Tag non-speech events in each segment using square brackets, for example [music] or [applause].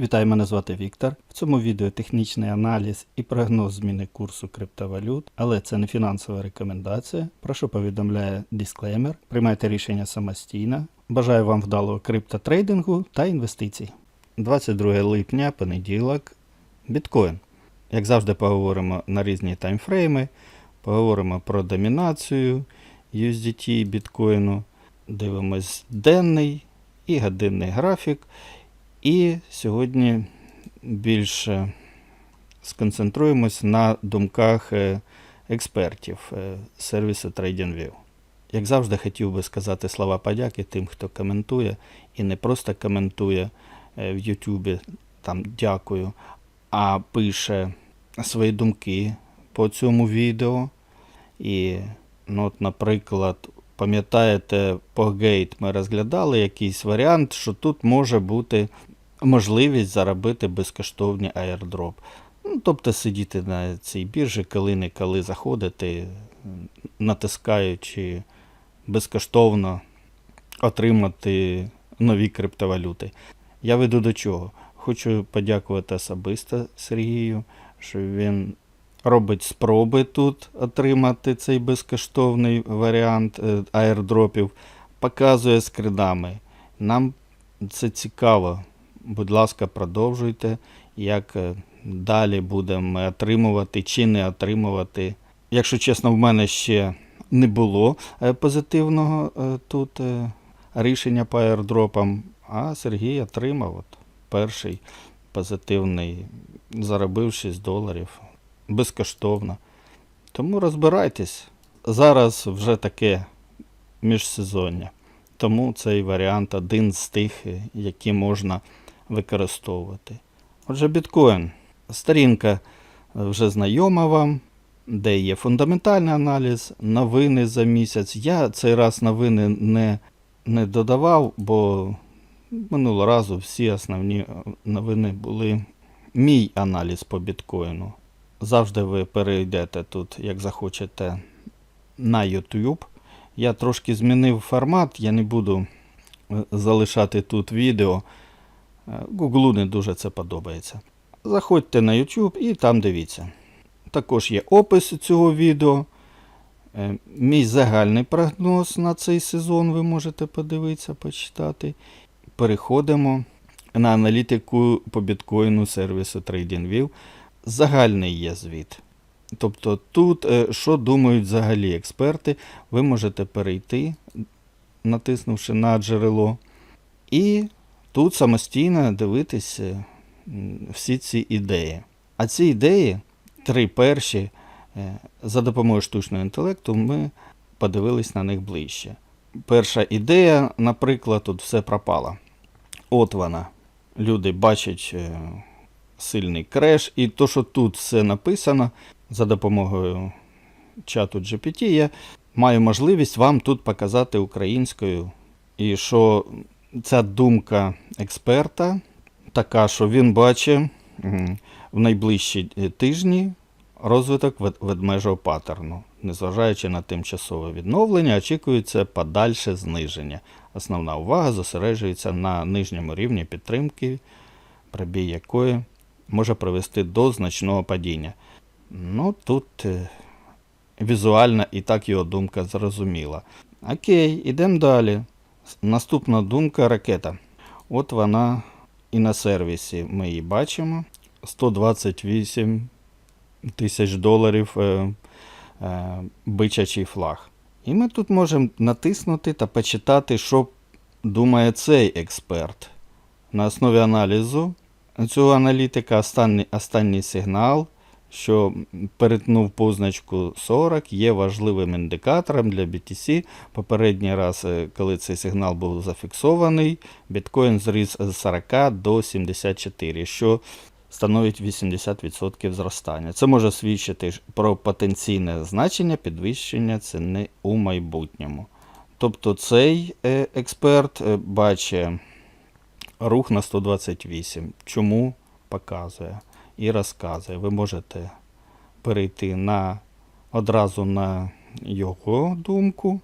Вітаю, мене звати Віктор. В цьому відео технічний аналіз і прогноз зміни курсу криптовалют, але це не фінансова рекомендація. Прошу повідомляє дисклеймер. Приймайте рішення самостійно. Бажаю вам вдалого криптотрейдингу та інвестицій. 22 липня, понеділок, біткоін. Як завжди, поговоримо на різні таймфрейми, поговоримо про домінацію USDT біткоїну, дивимось денний і годинний графік. І сьогодні більше сконцентруємось на думках е, експертів е, сервісу TradingView. Як завжди, хотів би сказати слова подяки тим, хто коментує, і не просто коментує е, в Ютубі, там дякую, а пише свої думки по цьому відео. І, ну, от, наприклад, пам'ятаєте, по гейт ми розглядали якийсь варіант, що тут може бути можливість заробити безкоштовний airdrop. Ну, тобто сидіти на цій біржі, коли не коли заходити, натискаючи безкоштовно отримати нові криптовалюти. Я веду до чого? Хочу подякувати особисто Сергію, що він робить спроби тут отримати цей безкоштовний варіант е, аірдропів, показує скридами. Нам це цікаво. Будь ласка, продовжуйте, як е, далі будемо отримувати чи не отримувати. Якщо чесно, в мене ще не було е, позитивного е, тут рішення по аірдропам, а Сергій отримав от перший позитивний, заробив 6 доларів безкоштовно. Тому розбирайтесь. Зараз вже таке міжсезоння. Тому цей варіант один з тих, які можна використовувати. Отже, біткоін. Сторінка е, вже знайома вам, де є фундаментальний аналіз, новини за місяць. Я цей раз новини не, не додавав, бо минулого разу всі основні е, новини були мій аналіз по біткоїну. Завжди ви перейдете тут, як захочете, на YouTube. Я трошки змінив формат, я не буду е, залишати тут відео. Гуглу не дуже це подобається. Заходьте на YouTube і там дивіться. Також є опис цього відео. Е, Мій загальний прогноз на цей сезон ви можете подивитися, почитати. Переходимо на аналітику по біткоїну сервісу TradingView. Загальний є звіт. Тобто тут, е, що думають взагалі експерти, ви можете перейти, натиснувши на джерело, і тут самостійно дивитися м, всі ці ідеї. А ці ідеї, три перші, е, за допомогою штучного інтелекту, ми подивились на них ближче. Перша ідея, наприклад, тут все пропало. От вона. Люди бачать е, сильний креш, і то, що тут все написано за допомогою чату GPT, я маю можливість вам тут показати українською. І що ця думка експерта така, що він бачить в найближчі е, тижні розвиток ведмежого паттерну. Незважаючи на тимчасове відновлення, очікується подальше зниження. Основна увага зосереджується на нижньому рівні підтримки, пробій якої може привести до значного падіння. Ну, тут е, візуально і так його думка зрозуміла. Окей, ідемо далі. Наступна думка ракета. От вона і на сервісі ми її бачимо. 128 тисяч доларів е, е, бичачий флаг. І ми тут можемо натиснути та почитати, що думає цей експерт. На основі аналізу цього аналітика останній, останній сигнал, що перетнув позначку 40, є важливим індикатором для BTC. Попередній раз, е, коли цей сигнал був зафіксований, біткоін зріс з 40 до 74, що становить 80% зростання. Це може свідчити про потенційне значення підвищення ціни у майбутньому. Тобто цей е, експерт е, бачить рух на 128. Чому показує і розказує. Ви можете перейти на, одразу на його думку,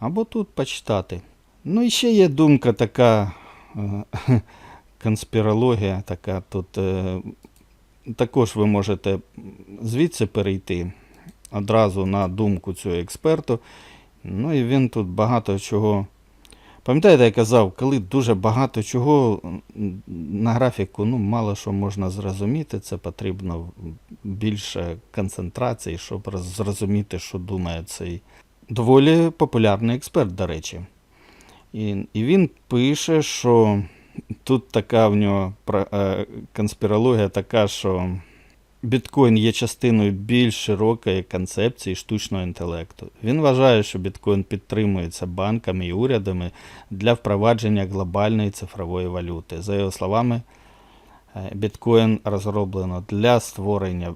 або тут почитати. Ну і ще є думка така е, [laughs] конспірологія така тут. Е, також ви можете звідси перейти одразу на думку цього експерту. Ну і він тут багато чого. Пам'ятаєте, я казав, коли дуже багато чого на графіку, ну, мало що можна зрозуміти, це потрібно більше концентрації, щоб зрозуміти, що думає цей доволі популярний експерт, до речі. І, і він пише, що тут така в нього е, конспірологія така, що біткоін є частиною більш широкої концепції штучного інтелекту. Він вважає, що біткоін підтримується банками і урядами для впровадження глобальної цифрової валюти. За його словами, е, біткоін розроблено для створення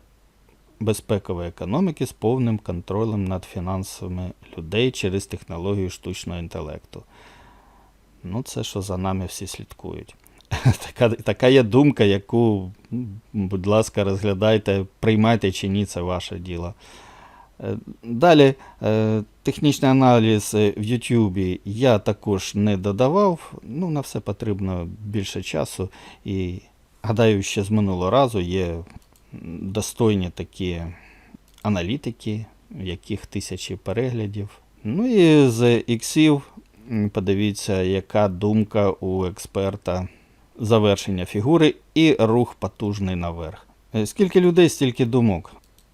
безпекової економіки з повним контролем над фінансами людей через технологію штучного інтелекту. Ну, це що за нами всі слідкують. [laughs] Така, така є думка, яку, будь ласка, розглядайте, приймайте чи ні, це ваше діло. Е, Далі, е, технічний аналіз е, в YouTube я також не додавав. Ну, на все потрібно більше часу. І гадаю, ще з минулого разу є достойні такі аналітики, в яких тисячі переглядів. Ну і з іксів подивіться, яка думка у експерта завершення фігури і рух потужний наверх. Е, Скільки людей, стільки думок.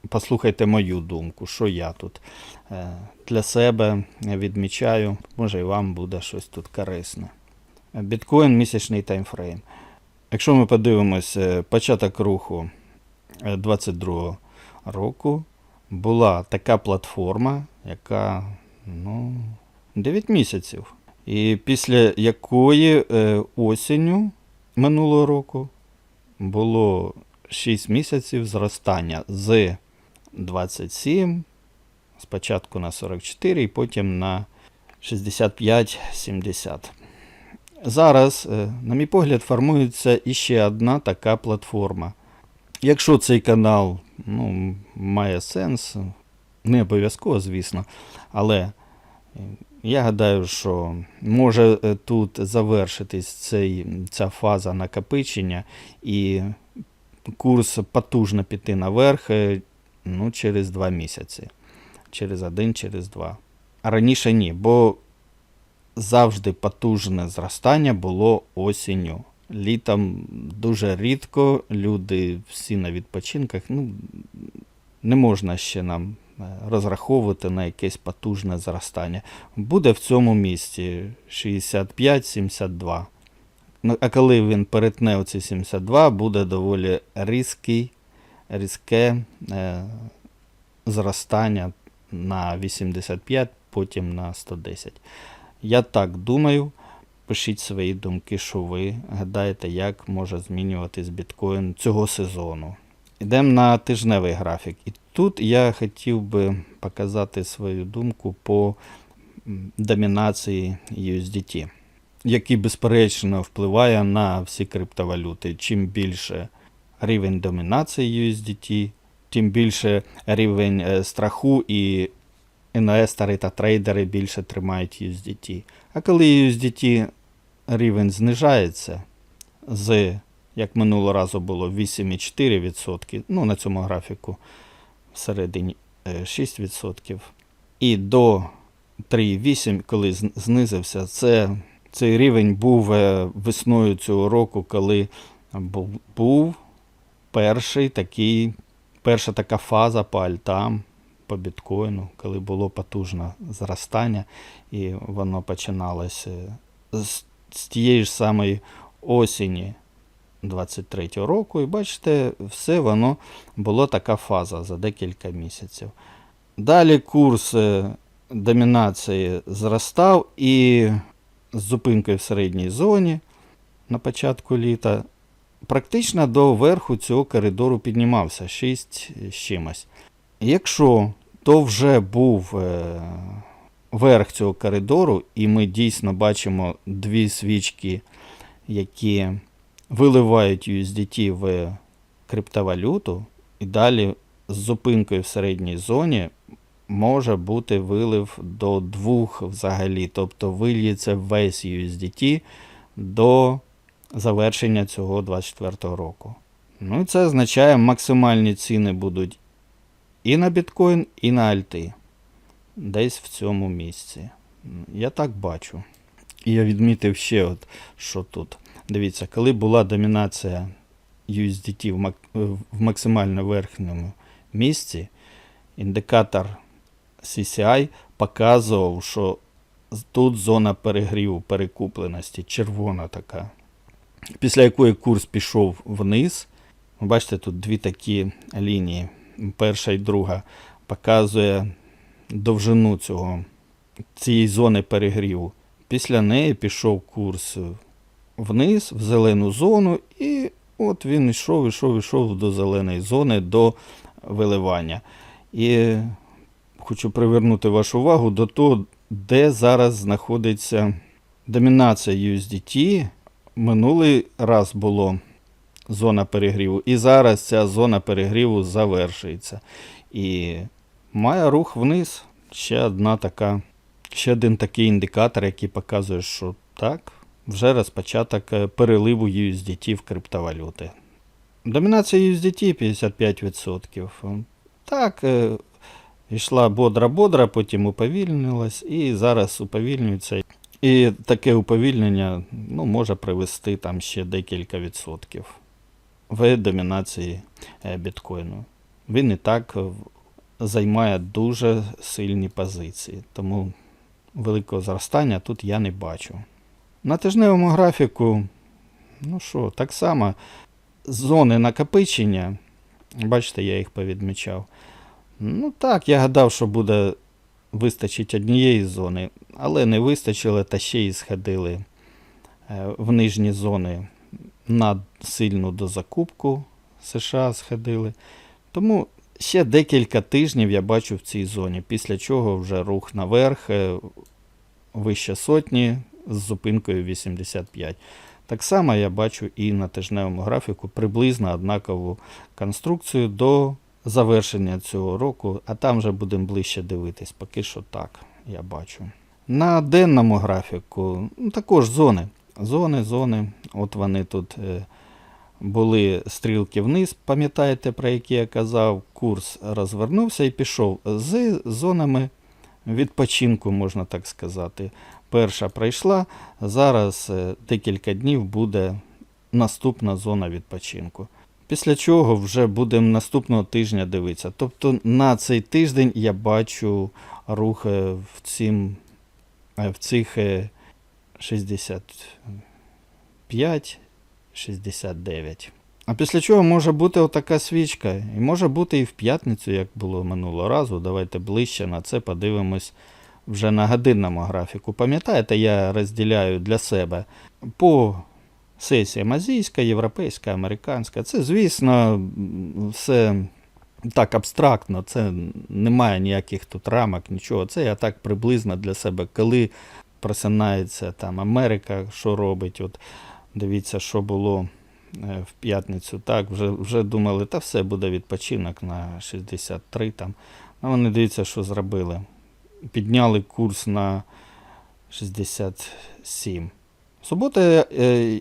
Послухайте мою думку, що я тут е, для себе відмічаю. Може і вам буде щось тут корисне. Е, Біткоін місячний таймфрейм. Якщо ми подивимося початок руху 22 року, була така платформа, яка ну, 9 місяців. І після якої е, осінню минулого року було 6 місяців зростання з 27, спочатку на 44 і потім на 65-70. Зараз, е, на мій погляд, формується іще одна така платформа. Якщо цей канал ну, має сенс, не обов'язково, звісно, але е, я гадаю, що може е, тут завершитись цей, ця фаза накопичення і курс потужно піти наверх е, ну, через два місяці. Через один, через два. А раніше ні, бо завжди потужне зростання було осінню. Літом дуже рідко, люди всі на відпочинках. Ну, не можна ще нам розраховувати на якесь потужне зростання. Буде в цьому місці 65-72. Ну, а коли він перетне оці 72, буде доволі різкий, різке е, зростання на 85, потім на 110. Я так думаю. Пишіть свої думки, що ви гадаєте, як може змінюватись біткоін цього сезону. Йдемо на тижневий графік. І тут я хотів би показати свою думку по домінації USDT, який, безперечно, впливає на всі криптовалюти. Чим більше рівень домінації USDT, тим більше рівень е, страху і інвестори та трейдери більше тримають USDT. А коли USDT рівень знижається з, як минулого разу було, 8,4%, ну на цьому графіку всередині е, 6%, і до 3,8, коли знизився, це, цей рівень був е, весною цього року, коли був перший такий, перша така фаза по альтам, по біткоїну, коли було потужне зростання, і воно починалося з, з тієї ж самої осені 23-го року. І бачите, все воно було така фаза за декілька місяців. Далі курс е, домінації зростав і з зупинкою в середній зоні на початку літа практично до верху цього коридору піднімався 6 з чимось. Якщо то вже був е, верх цього коридору, і ми дійсно бачимо дві свічки, які виливають USDT в криптовалюту, і далі з зупинкою в середній зоні може бути вилив до двох взагалі, тобто вильється весь USDT до завершення цього 24 року. Ну і це означає, максимальні ціни будуть і на біткоін, і на альти. Десь в цьому місці. Я так бачу. І я відмітив ще, от, що тут. Дивіться, коли була домінація USDT в, мак- в максимально верхньому місці, індикатор CCI показував, що тут зона перегріву, перекупленості, червона така. Після якої курс пішов вниз. Бачите, тут дві такі лінії. Перша і друга показує довжину цього, цієї зони перегріву. Після неї пішов курс вниз, в зелену зону, і от він йшов, йшов, йшов до зеленої зони, до виливання. І хочу привернути вашу увагу до того, де зараз знаходиться домінація USDT. Минулий раз було зона перегріву, і зараз ця зона перегріву завершується. І має рух вниз. Ще одна така, ще один такий індикатор, який показує, що так, вже розпочаток е, переливу USDT в криптовалюти. Домінація USDT 55%. Так, е, йшла бодра-бодра, потім уповільнилась, і зараз уповільнюється. І таке уповільнення ну, може привести там ще декілька відсотків в домінації е, біткоїну. Він і так займає дуже сильні позиції, тому великого зростання тут я не бачу. На тижневому графіку, ну що, так само зони накопичення, бачите, я їх повідмічав. Ну так, я гадав, що буде вистачить однієї зони, але не вистачило, та ще й сходили е, в нижні зони на сильну дозакупку США сходили. Тому ще декілька тижнів я бачу в цій зоні, після чого вже рух наверх, е, вище сотні з зупинкою 85. Так само я бачу і на тижневому графіку приблизно однакову конструкцію до завершення цього року, а там вже будемо ближче дивитись. Поки що так, я бачу. На денному графіку ну, також зони. Зони, зони. От вони тут е, були стрілки вниз, пам'ятаєте, про які я казав, курс розвернувся і пішов з зонами відпочинку, можна так сказати. Перша пройшла, зараз е, декілька днів буде наступна зона відпочинку. Після чого вже будемо наступного тижня дивитися. Тобто на цей тиждень я бачу рух е, в, цім, е, в цих е, 65, 69. А після чого може бути отака свічка. І може бути і в п'ятницю, як було минулого разу. Давайте ближче на це подивимось вже на годинному графіку. Пам'ятаєте, я розділяю для себе по сесіям азійська, європейська, американська. Це, звісно, все так абстрактно, це немає ніяких тут рамок, нічого. Це я так приблизно для себе, коли просинається там Америка, що робить. От дивіться, що було е, в п'ятницю. Так, вже, вже думали, та все буде відпочинок на 63 там. А вони дивіться, що зробили. Підняли курс на 67. Субота е,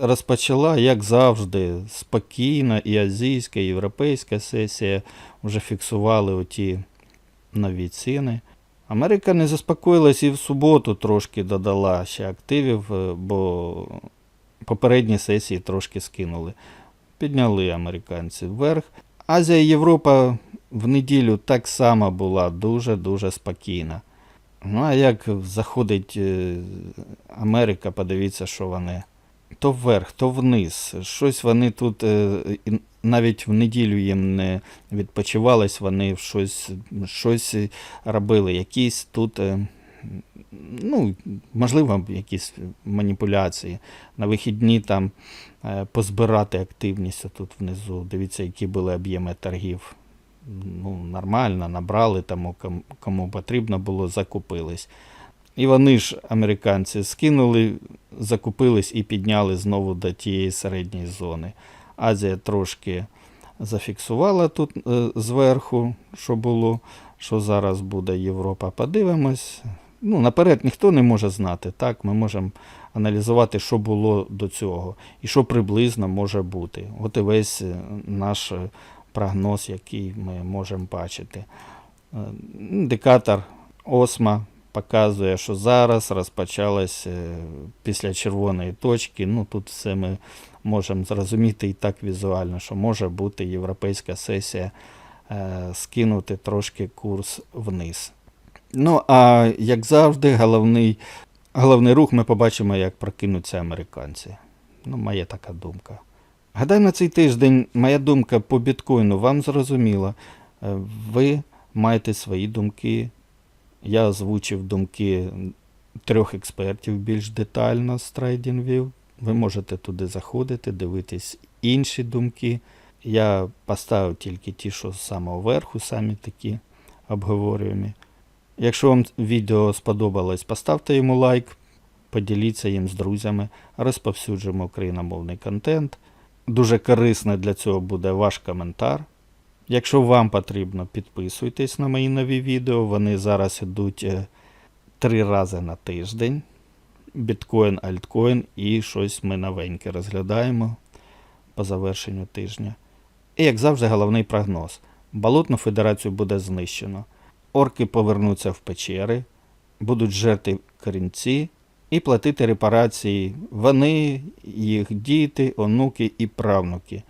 розпочала, як завжди, спокійна і азійська, і європейська сесія вже фіксували оті нові ціни. Америка не заспокоїлась і в суботу трошки додала ще активів, е, бо попередні сесії трошки скинули. Підняли американці вверх. Азія і Європа в неділю так само була дуже-дуже спокійна. Ну, а як заходить е, Америка, подивіться, що вони. То вверх, то вниз. Щось вони тут е, навіть в неділю їм не відпочивалось, вони щось, щось робили. Якісь тут, е, ну, можливо, якісь маніпуляції. На вихідні там позбирати активність тут внизу. Дивіться, які були об'єми торгів. Ну, нормально, набрали тому, кому- потрібно було, закупились. І вони ж, американці, скинули, закупились і підняли знову до тієї середньої зони. Азія трошки зафіксувала тут е, зверху, що було, що зараз буде Європа. Подивимось. Ну, наперед ніхто не може знати. Так, ми можемо аналізувати, що було до цього і що приблизно може бути. От і весь е, наш е, прогноз, який ми можемо бачити. Е, Індикатор осма показує, що зараз розпочалась е, після червоної точки. Ну, тут все ми можемо зрозуміти і так візуально, що може бути європейська сесія е, скинути трошки курс вниз. Ну, а як завжди, головний, головний рух ми побачимо, як прокинуться американці. Ну, моя така думка. Гадаю, на цей тиждень моя думка по біткоїну вам зрозуміла. Е, Ви маєте свої думки. Я озвучив думки трьох експертів більш детально з TradingView. Ви можете туди заходити, дивитись інші думки. Я поставив тільки ті, що з самого верху, самі такі обговорюємі. Якщо вам відео сподобалось, поставте йому лайк, поділіться їм з друзями, розповсюджуємо україномовний контент. Дуже корисно для цього буде ваш коментар. Якщо вам потрібно, підписуйтесь на мої нові відео. Вони зараз йдуть е, три рази на тиждень. Біткоін, альткоін і щось ми новеньке розглядаємо по завершенню тижня. І, як завжди, головний прогноз: Болотну федерацію буде знищено. Орки повернуться в печери, будуть жерти корінці і платити репарації вони, їх діти, онуки і правнуки.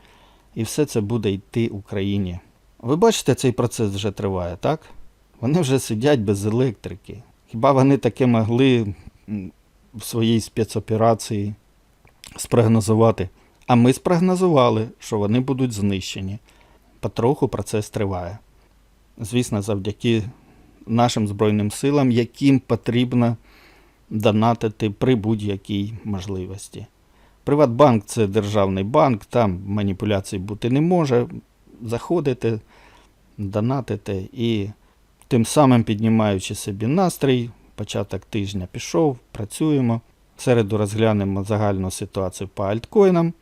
І все це буде йти Україні. Ви бачите, цей процес вже триває, так? Вони вже сидять без електрики. Хіба вони таке могли в своїй спецоперації спрогнозувати? А ми спрогнозували, що вони будуть знищені. Потроху процес триває. Звісно, завдяки нашим Збройним силам, яким потрібно донатити при будь-якій можливості. Приватбанк це державний банк, там маніпуляцій бути не може. Заходите, донатите і тим самим піднімаючи собі настрій, початок тижня пішов, працюємо. В середу розглянемо загальну ситуацію по альткоїнам.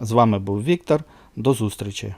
З вами був Віктор. До зустрічі!